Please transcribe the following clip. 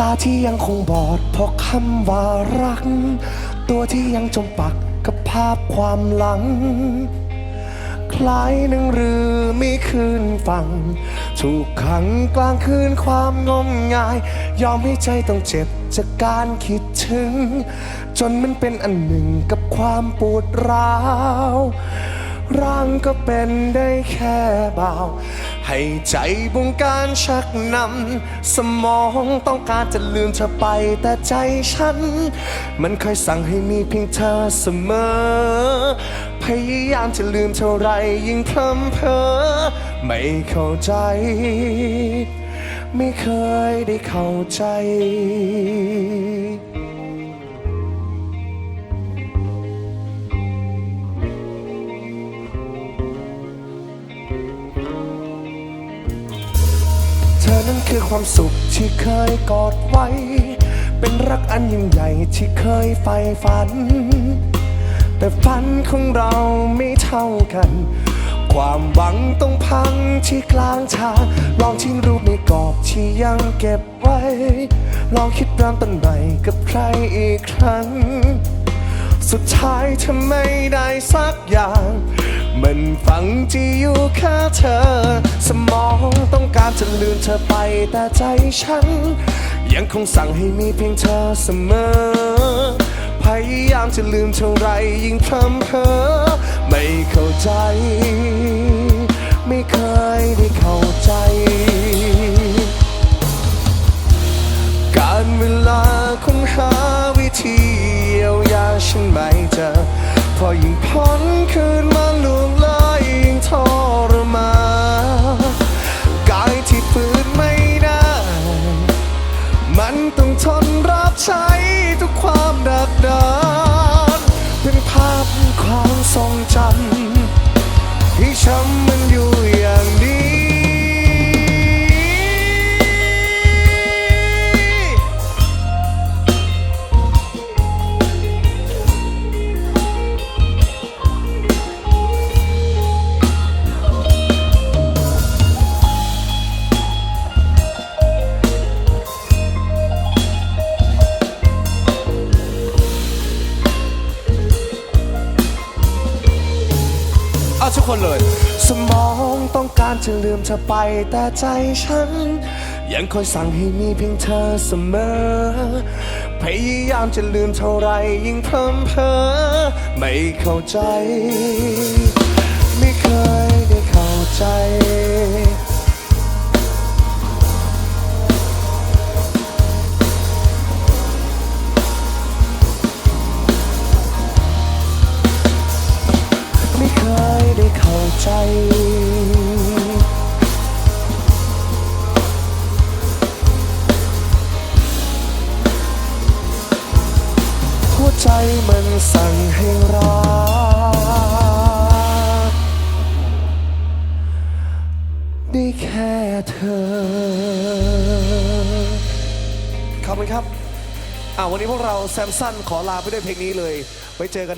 ตาที่ยังคงบอดเพราะคำว่ารัก ตัวที่ยังจมปักกับภาพความหลัง คล้ายหนังเรือไม่คืนฝั่งถูกขังกลางคืนความงมงาย ยอมให้ใจต้องเจ็บจากการคิดถึง จนมันเป็นอันหนึ่งกับความปวดร้าว ร่างก็เป็นได้แค่เบา ให้ใจบงการชักนำ สมองต้องการจะลืมเธอไปแต่ใจฉัน มันคอยสั่งให้มีเพียงเธอเสมอ พยายามจะลืมเท่าไรยิ่งพร่ำเพอ ไม่เข้าใจ ไม่เคยได้เข้าใจ คือความสุขที่เคยกอดไว้ เป็นรักอันยิ่งใหญ่ที่เคยใฝ่ฝัน แต่ฝันของเราไม่เท่ากัน ความหวังต้องพังที่กลางทางลองทิ้งรูปในกรอบที่ยังเก็บไว้ ลองคิดเริ่มต้นใหม่กับใครอีกครั้ง สุดท้ายเธอไม่ได้สักอย่าง มันฝังที่อยู่ค่เธอ สมองต้องการจะลืมเธอไปแต่ใจฉัน ยังคงสั่งให้มีเพียงเธอเสมอ พยายามจะลืมเท่าไรยิ่งพร่ำเพอไม่เข้าใจ ไม่เคยได้เข้าใจ การเวลาคงหาวิธีเยียวยาฉันไม่เจอพอยิ่งพ้นคืนมาล่ว ทนรับใช้ทุกความดักดานเป็นภาพความทรงจำ อาทุกคนเลย สมองต้องการจะลืมเธอไป แต่ใจฉัน ยังคอยสั่งให้มีเพียงเธอเสมอ พยายามจะลืมเท่าไรยิ่งเพิ่มเพอไม่เข้าใจ ไม่เคย เข้าใจ หัวใจมันสั่งให้รักได้แค่เธอ ขอบคุณครับ อ่าวันนี้พวกเราแซมสันขอลาไปด้วยเพลงนี้เลย ไว้เจอกัน